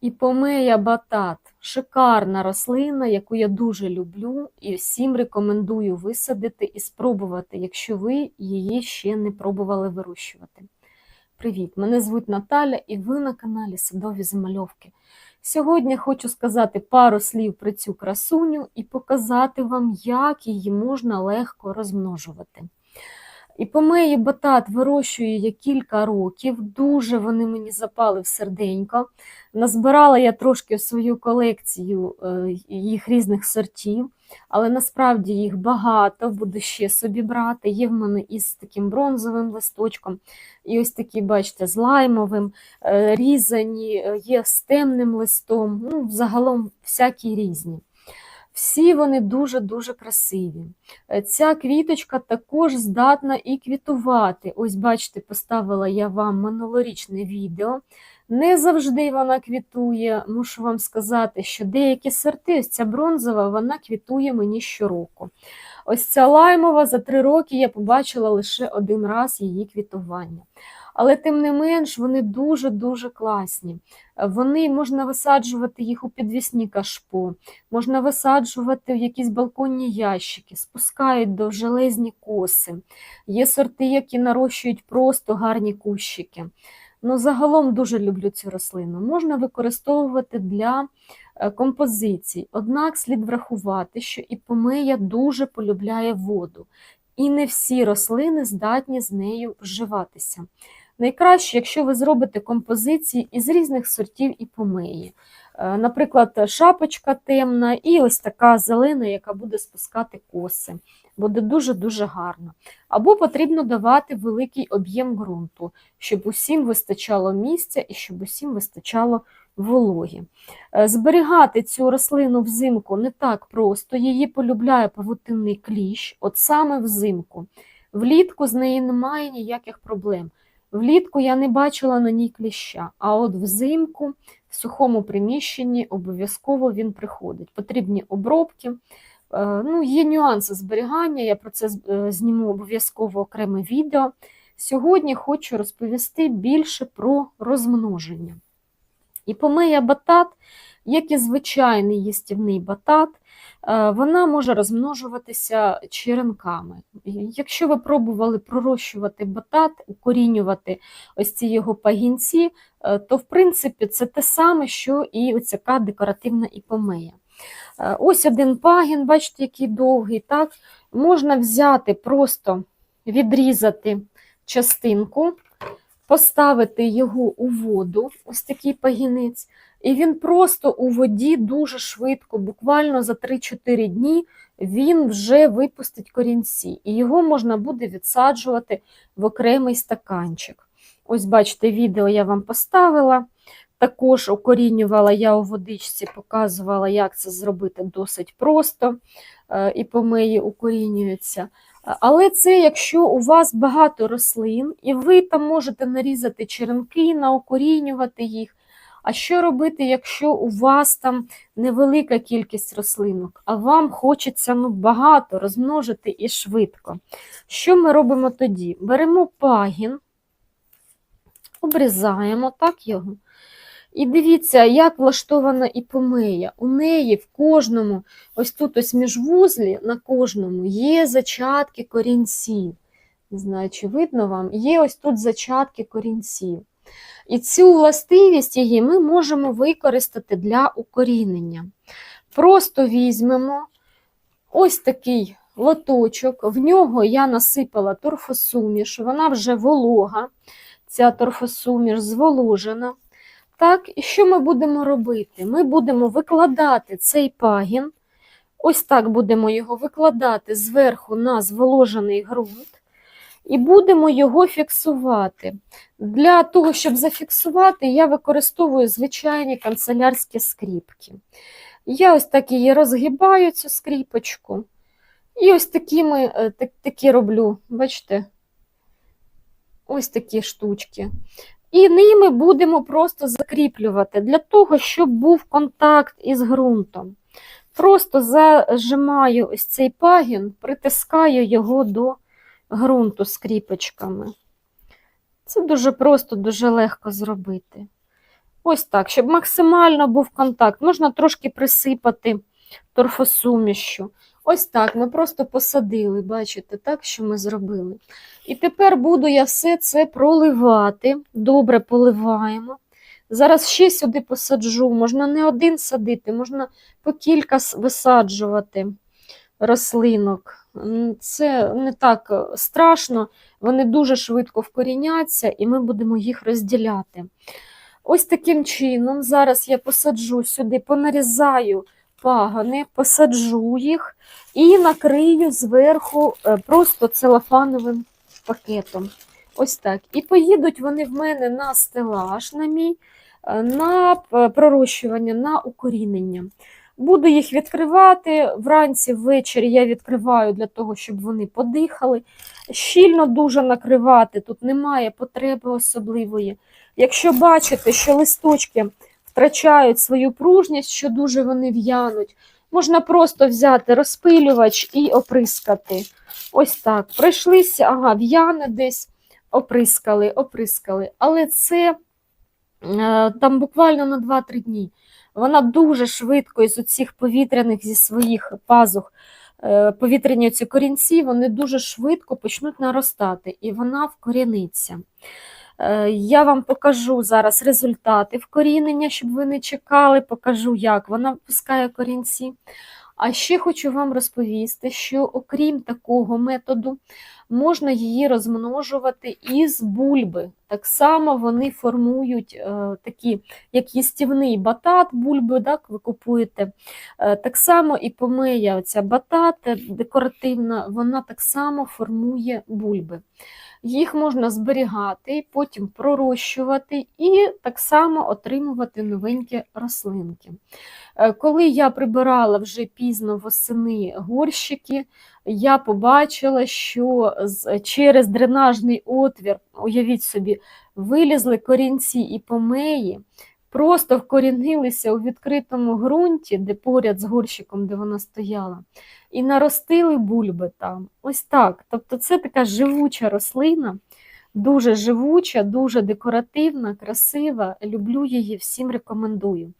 Іпомея батат шикарна рослина, яку я дуже люблю і всім рекомендую висадити і спробувати, якщо ви її ще не пробували вирощувати. Привіт! Мене звуть Наталя і ви на каналі Садові Замальовки. Сьогодні хочу сказати пару слів про цю красуню і показати вам, як її можна легко розмножувати. І помеї батат вирощую я кілька років, дуже вони мені запали в серденько. Назбирала я трошки свою колекцію е, їх різних сортів, але насправді їх багато, буду ще собі брати. Є в мене із таким бронзовим листочком, і ось такі, бачите, з лаймовим, е, різані, е, є з темним листом, ну, загалом всякі різні. Всі вони дуже-дуже красиві. Е, Ця квіточка також здатна і квітувати. Ось, бачите, поставила я вам минулорічне відео. Не завжди вона квітує, мушу вам сказати, що деякі сорти, ось ця бронзова, вона квітує мені щороку. Ось ця лаймова за три роки я побачила лише один раз її квітування. Але тим не менш вони дуже-дуже класні. Вони можна висаджувати їх у підвісні кашпо, можна висаджувати в якісь балконні ящики, спускають до железні коси. Є сорти, які нарощують просто гарні кущики. Ну, Загалом дуже люблю цю рослину. Можна використовувати для е, композицій. Однак слід врахувати, що іпомея дуже полюбляє воду, і не всі рослини здатні з нею вживатися. Найкраще, якщо ви зробите композиції із різних сортів іпомеї. Е, Наприклад, шапочка темна і ось така зелена, яка буде спускати коси. Буде дуже-дуже гарно. Або потрібно давати великий об'єм ґрунту, щоб усім вистачало місця і щоб усім вистачало вологі. Е, Зберігати цю рослину взимку не так просто, її полюбляє павутинний кліщ, от саме взимку. Влітку з неї немає ніяких проблем. Влітку я не бачила на ній кліща, а от взимку в сухому приміщенні обов'язково він приходить. Потрібні обробки. Е, Ну, Є нюанси зберігання, я про це е, зніму обов'язково окреме відео. Сьогодні хочу розповісти більше про розмноження. І помея батат, як і звичайний їстівний батат, е, вона може розмножуватися черенками. Якщо ви пробували пророщувати батат, укорінювати ось ці його пагінці, е, то в принципі це те саме, що і оцяка декоративна іпомея. Е, Ось один пагін, бачите, який довгий. так? Можна взяти, просто відрізати частинку, поставити його у воду, ось такий пагінець, і він просто у воді дуже швидко, буквально за 3-4 дні, він вже випустить корінці, і його можна буде відсаджувати в окремий стаканчик. Ось, бачите, відео я вам поставила. Також укорінювала я у водичці, показувала, як це зробити досить просто, е, і помиї укорінюються. Але це якщо у вас багато рослин, і ви там можете нарізати черенки, наукорінювати їх. А що робити, якщо у вас там невелика кількість рослинок, а вам хочеться ну, багато розмножити і швидко? Що ми робимо тоді? Беремо пагін, обрізаємо так його. І дивіться, як влаштована іпомея. У неї в кожному, ось тут ось міжвузлі, на кожному є зачатки корінців. Не знаю, чи видно вам, є ось тут зачатки корінців. І цю властивість її ми можемо використати для укорінення. Просто візьмемо ось такий лоточок, в нього я насипала торфосуміш, вона вже волога, ця торфосуміш зволожена. Так, і що ми будемо робити? Ми будемо викладати цей пагін, ось так будемо його викладати зверху на зволожений ґрунт, і будемо його фіксувати. Для того, щоб зафіксувати, я використовую звичайні канцелярські скріпки. Я ось так її розгибаю, цю скріпочку, і ось такими, е, так, такі роблю, бачите, ось такі штучки. І ними будемо просто закріплювати для того, щоб був контакт із ґрунтом. Просто зажимаю ось цей пагін, притискаю його до ґрунту скріпочками. Це дуже просто, дуже легко зробити. Ось так, щоб максимально був контакт. Можна трошки присипати торфосумішю. Ось так, ми просто посадили, бачите, так, що ми зробили. І тепер буду я все це проливати. Добре поливаємо. Зараз ще сюди посаджу. Можна не один садити, можна по кілька висаджувати рослинок. Це не так е, страшно, вони дуже швидко вкоріняться, і ми будемо їх розділяти. Ось таким чином, зараз я посаджу сюди, понарізаю пагани, посаджу їх і накрию зверху е, просто целофановим пакетом. Ось так. І поїдуть вони в мене на стелаж, на мій, е, на пророщування, на укорінення. Буду їх відкривати вранці, ввечері я відкриваю для того, щоб вони подихали. Щільно дуже накривати, тут немає потреби особливої. Якщо бачите, що листочки втрачають свою пружність, що дуже вони в'януть, можна просто взяти розпилювач і оприскати. Ось так. Пройшлися, ага, в'яне десь, оприскали, оприскали. Але це е, там буквально на 2-3 дні. Вона дуже швидко із оцих повітряних зі своїх пазух, е, повітряні ці корінці, вони дуже швидко почнуть наростати, і вона вкоріниться. Е, Я вам покажу зараз результати вкорінення, щоб ви не чекали, покажу, як вона пускає корінці. А ще хочу вам розповісти, що окрім такого методу, можна її розмножувати із бульби. Так само вони формують е, такі, як їстівний батат, бульби, так, ви купуєте. Е, так само і помия, оця батат е, декоративна, вона так само формує бульби. Їх можна зберігати, потім пророщувати і так само отримувати новенькі рослинки. Е, Коли я прибирала вже пізно восени горщики, я побачила, що через дренажний отвір, уявіть собі, вилізли корінці і помеї, просто вкорінилися у відкритому ґрунті, де поряд з горщиком, де вона стояла, і наростили бульби там. Ось так. Тобто це така живуча рослина, дуже живуча, дуже декоративна, красива. Люблю її, всім рекомендую.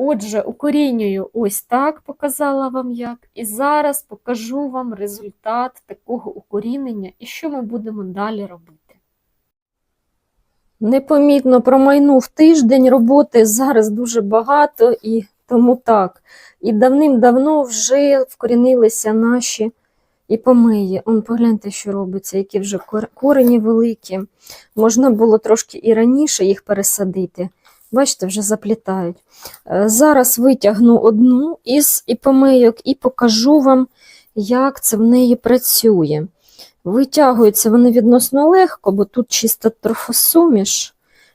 Отже, укорінюю ось так, показала вам як. І зараз покажу вам результат такого укорінення і що ми будемо далі робити. Непомітно промайнув тиждень роботи, зараз дуже багато і тому так. І давним-давно вже вкорінилися наші і помиї. Он погляньте, що робиться, які вже корені великі. Можна було трошки і раніше їх пересадити. Бачите, вже заплітають. Е, Зараз витягну одну із іпомийок і покажу вам, як це в неї працює. Витягуються вони відносно легко, бо тут чисто торфосуміш.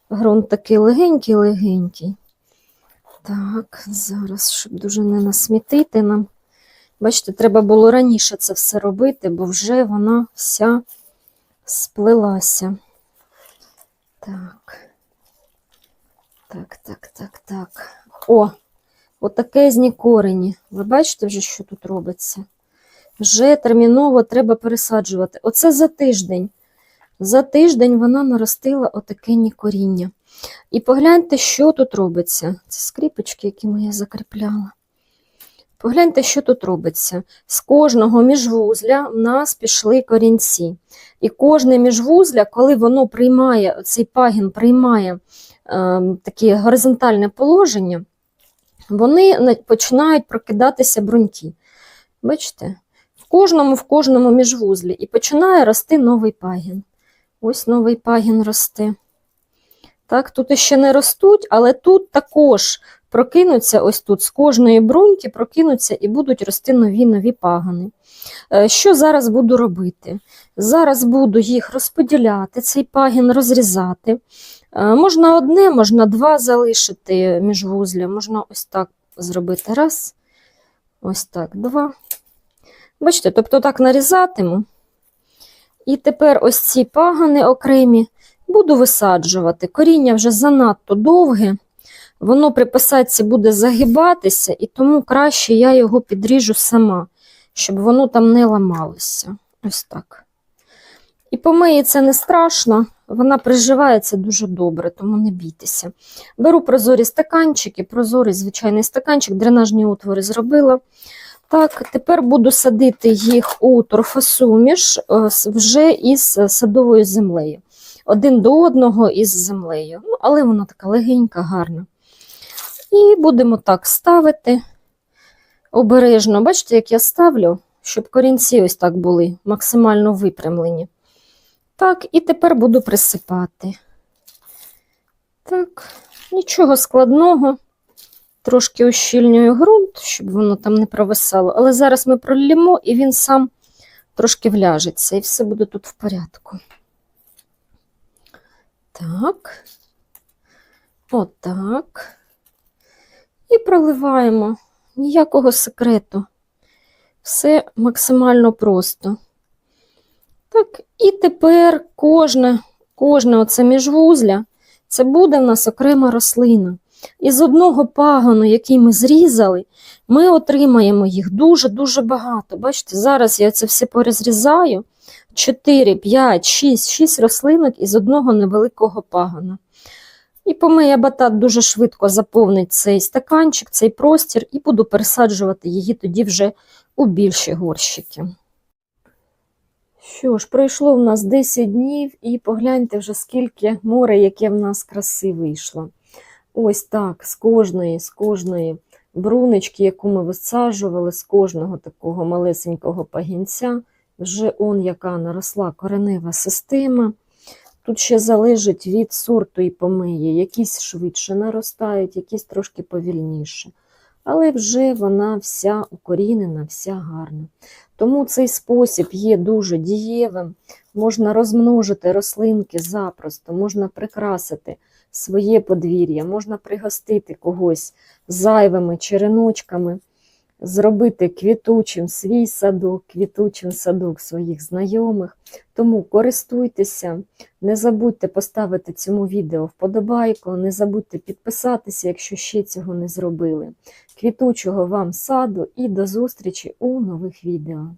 Грунт такий легенький-легенький. Так, зараз, щоб дуже не насмітити нам. Бачите, треба було раніше це все робити, бо вже вона вся сплелася. Так. Так, так, так, так. О, отакезні корені. Ви бачите вже, що тут робиться? Вже терміново треба пересаджувати. Оце за тиждень. За тиждень вона наростила отакенні коріння. І погляньте, що тут робиться. Це скріпочки, які я закріпляла. Погляньте, що тут робиться. З кожного міжвузля в нас пішли корінці. І кожне міжвузля, коли воно приймає, цей пагін приймає е, таке горизонтальне положення, вони починають прокидатися бруньки. Бачите? В кожному, в кожному міжвузлі. І починає рости новий пагін. Ось новий пагін росте. Так, тут ще не ростуть, але тут також прокинуться ось тут, з кожної бруньки прокинуться і будуть рости нові нові пагани. Е, Що зараз буду робити? Зараз буду їх розподіляти, цей пагін розрізати. Е, Можна одне, можна два залишити міжвузля, можна ось так зробити. Раз, ось так, два. Бачите, тобто так нарізатиму. І тепер ось ці пагани окремі буду висаджувати. Коріння вже занадто довге, воно при посадці буде загибатися, і тому краще я його підріжу сама, щоб воно там не ламалося. Ось так. І помиї це не страшно, вона приживається дуже добре, тому не бійтеся. Беру прозорі стаканчики, прозорий звичайний стаканчик, дренажні отвори зробила. Так, тепер буду садити їх у торфосуміш е, вже із е, садовою землею. Один до одного із землею. Ну, але вона така легенька, гарна. І будемо так ставити обережно. Бачите, як я ставлю, щоб корінці ось так були максимально випрямлені. Так, і тепер буду присипати. Так, нічого складного. Трошки ущільнюю ґрунт, щоб воно там не провисало. Але зараз ми пролємо, і він сам трошки вляжеться, і все буде тут в порядку. Так. Отак. І проливаємо. Ніякого секрету. Все максимально просто. Так, і тепер кожне, кожне оце міжвузля, це буде в нас окрема рослина. Із одного пагону, який ми зрізали, ми отримаємо їх дуже-дуже багато. Бачите, зараз я це все порозрізаю. 4, 5, 6, 6 рослинок із одного невеликого пагона. І помия батат дуже швидко заповнить цей стаканчик, цей простір, і буду пересаджувати її тоді вже у більші горщики. Що ж, пройшло в нас 10 днів, і погляньте вже, скільки море, яке в нас краси вийшло. Ось так, з кожної, з кожної брунички, яку ми висаджували, з кожного такого малесенького пагінця, вже он яка наросла коренева система. Тут ще залежить від сорту і помиї. Якісь швидше наростають, якісь трошки повільніше. Але вже вона вся укорінена, вся гарна. Тому цей спосіб є дуже дієвим. Можна розмножити рослинки запросто, можна прикрасити своє подвір'я, можна пригостити когось зайвими череночками, зробити квітучим свій садок, квітучим садок своїх знайомих. Тому користуйтеся, не забудьте поставити цьому відео вподобайку, не забудьте підписатися, якщо ще цього не зробили. Квітучого вам саду і до зустрічі у нових відео.